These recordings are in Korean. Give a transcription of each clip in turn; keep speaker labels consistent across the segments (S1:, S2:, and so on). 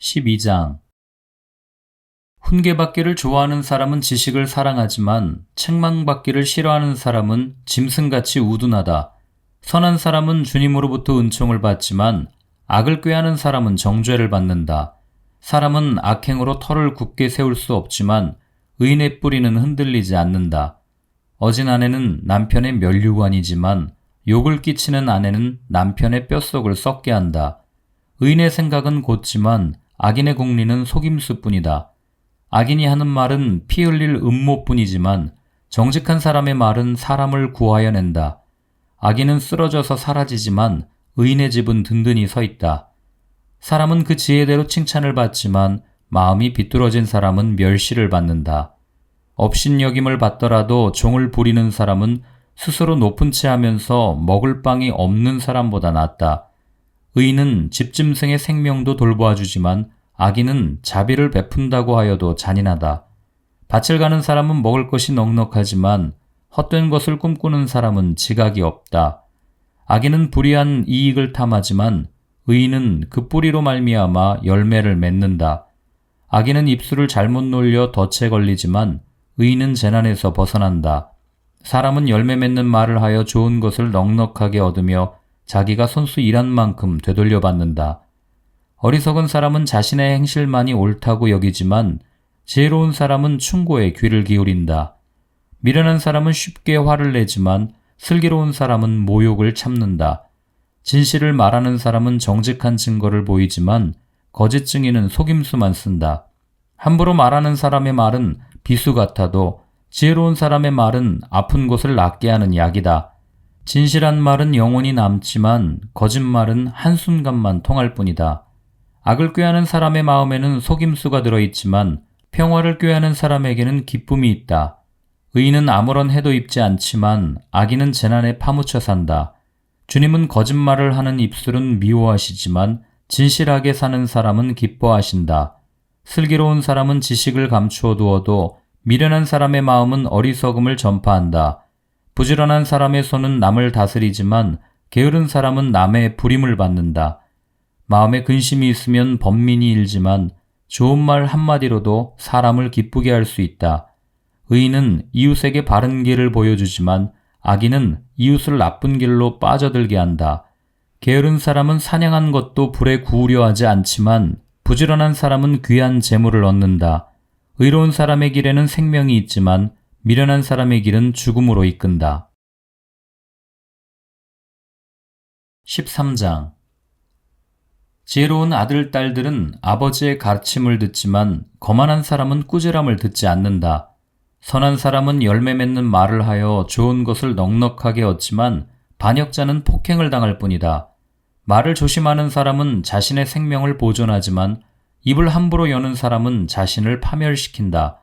S1: 12장 훈계받기를 좋아하는 사람은 지식을 사랑하지만 책망받기를 싫어하는 사람은 짐승같이 우둔하다. 선한 사람은 주님으로부터 은총을 받지만 악을 꾀하는 사람은 정죄를 받는다. 사람은 악행으로 털을 굳게 세울 수 없지만 의인의 뿌리는 흔들리지 않는다. 어진 아내는 남편의 면류관이지만 욕을 끼치는 아내는 남편의 뼛속을 썩게 한다. 의인의 생각은 곧지만 악인의 공리는 속임수뿐이다. 악인이 하는 말은 피 흘릴 음모뿐이지만 정직한 사람의 말은 사람을 구하여 낸다. 악인은 쓰러져서 사라지지만 의인의 집은 든든히 서 있다. 사람은 그 지혜대로 칭찬을 받지만 마음이 비뚤어진 사람은 멸시를 받는다. 업신여김을 받더라도 종을 부리는 사람은 스스로 높은 채 하면서 먹을 빵이 없는 사람보다 낫다. 의인은 집짐승의 생명도 돌보아 주지만 악인은 자비를 베푼다고 하여도 잔인하다. 밭을 가는 사람은 먹을 것이 넉넉하지만 헛된 것을 꿈꾸는 사람은 지각이 없다. 악인은 불의한 이익을 탐하지만 의인은 그 뿌리로 말미암아 열매를 맺는다. 악인은 입술을 잘못 놀려 덫에 걸리지만 의인은 재난에서 벗어난다. 사람은 열매 맺는 말을 하여 좋은 것을 넉넉하게 얻으며 자기가 손수 일한 만큼 되돌려 받는다. 어리석은 사람은 자신의 행실만이 옳다고 여기지만 지혜로운 사람은 충고에 귀를 기울인다. 미련한 사람은 쉽게 화를 내지만 슬기로운 사람은 모욕을 참는다. 진실을 말하는 사람은 정직한 증거를 보이지만 거짓 증인은 속임수만 쓴다. 함부로 말하는 사람의 말은 비수 같아도 지혜로운 사람의 말은 아픈 곳을 낫게 하는 약이다. 진실한 말은 영원히 남지만 거짓말은 한순간만 통할 뿐이다. 악을 꾀하는 사람의 마음에는 속임수가 들어있지만 평화를 꾀하는 사람에게는 기쁨이 있다. 의인은 아무런 해도 입지 않지만 악인은 재난에 파묻혀 산다. 주님은 거짓말을 하는 입술은 미워하시지만 진실하게 사는 사람은 기뻐하신다. 슬기로운 사람은 지식을 감추어 두어도 미련한 사람의 마음은 어리석음을 전파한다. 부지런한 사람의 손은 남을 다스리지만 게으른 사람은 남의 부림을 받는다. 마음에 근심이 있으면 번민이 일지만 좋은 말 한마디로도 사람을 기쁘게 할 수 있다. 의인은 이웃에게 바른 길을 보여주지만 악인은 이웃을 나쁜 길로 빠져들게 한다. 게으른 사람은 사냥한 것도 불에 구우려 하지 않지만 부지런한 사람은 귀한 재물을 얻는다. 의로운 사람의 길에는 생명이 있지만 미련한 사람의 길은 죽음으로 이끈다. 13장 지혜로운 아들, 딸들은 아버지의 가르침을 듣지만 거만한 사람은 꾸지람을 듣지 않는다. 선한 사람은 열매 맺는 말을 하여 좋은 것을 넉넉하게 얻지만 반역자는 폭행을 당할 뿐이다. 말을 조심하는 사람은 자신의 생명을 보존하지만 입을 함부로 여는 사람은 자신을 파멸시킨다.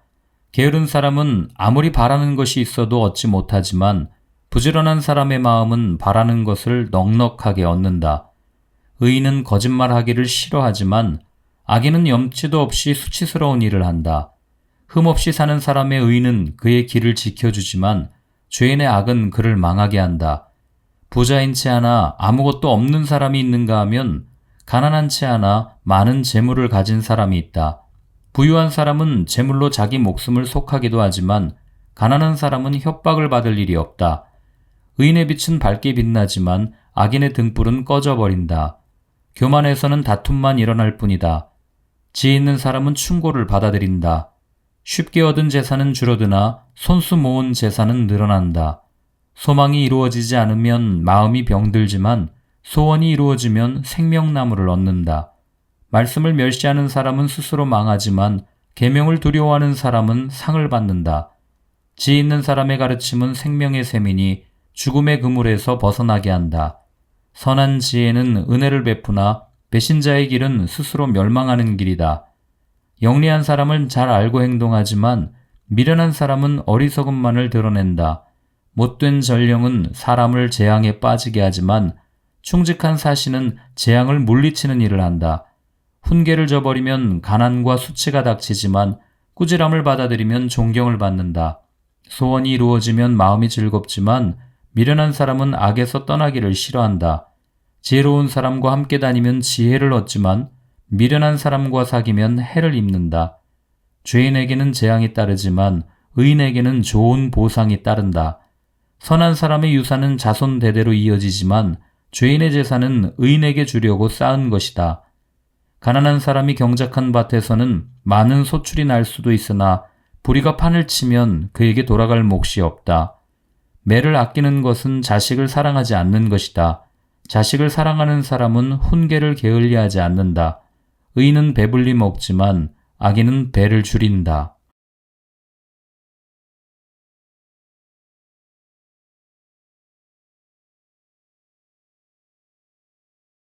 S1: 게으른 사람은 아무리 바라는 것이 있어도 얻지 못하지만 부지런한 사람의 마음은 바라는 것을 넉넉하게 얻는다. 의인은 거짓말하기를 싫어하지만 악인은 염치도 없이 수치스러운 일을 한다. 흠없이 사는 사람의 의는 그의 길을 지켜주지만 죄인의 악은 그를 망하게 한다. 부자인 채 하나 아무것도 없는 사람이 있는가 하면 가난한 채 하나 많은 재물을 가진 사람이 있다. 부유한 사람은 재물로 자기 목숨을 속하기도 하지만 가난한 사람은 협박을 받을 일이 없다. 의인의 빛은 밝게 빛나지만 악인의 등불은 꺼져버린다. 교만에서는 다툼만 일어날 뿐이다. 지혜 있는 사람은 충고를 받아들인다. 쉽게 얻은 재산은 줄어드나 손수 모은 재산은 늘어난다. 소망이 이루어지지 않으면 마음이 병들지만 소원이 이루어지면 생명나무를 얻는다. 말씀을 멸시하는 사람은 스스로 망하지만 계명을 두려워하는 사람은 상을 받는다. 지혜 있는 사람의 가르침은 생명의 셈이니 죽음의 그물에서 벗어나게 한다. 선한 지혜는 은혜를 베푸나 배신자의 길은 스스로 멸망하는 길이다. 영리한 사람은 잘 알고 행동하지만 미련한 사람은 어리석음만을 드러낸다. 못된 전령은 사람을 재앙에 빠지게 하지만 충직한 사신은 재앙을 물리치는 일을 한다. 훈계를 저버리면 가난과 수치가 닥치지만 꾸지람을 받아들이면 존경을 받는다. 소원이 이루어지면 마음이 즐겁지만 미련한 사람은 악에서 떠나기를 싫어한다. 지혜로운 사람과 함께 다니면 지혜를 얻지만 미련한 사람과 사귀면 해를 입는다. 죄인에게는 재앙이 따르지만 의인에게는 좋은 보상이 따른다. 선한 사람의 유산은 자손 대대로 이어지지만 죄인의 재산은 의인에게 주려고 쌓은 것이다. 가난한 사람이 경작한 밭에서는 많은 소출이 날 수도 있으나 부리가 판을 치면 그에게 돌아갈 몫이 없다. 매를 아끼는 것은 자식을 사랑하지 않는 것이다. 자식을 사랑하는 사람은 훈계를 게을리하지 않는다. 의인은 배불리 먹지만 악인은 배를 줄인다.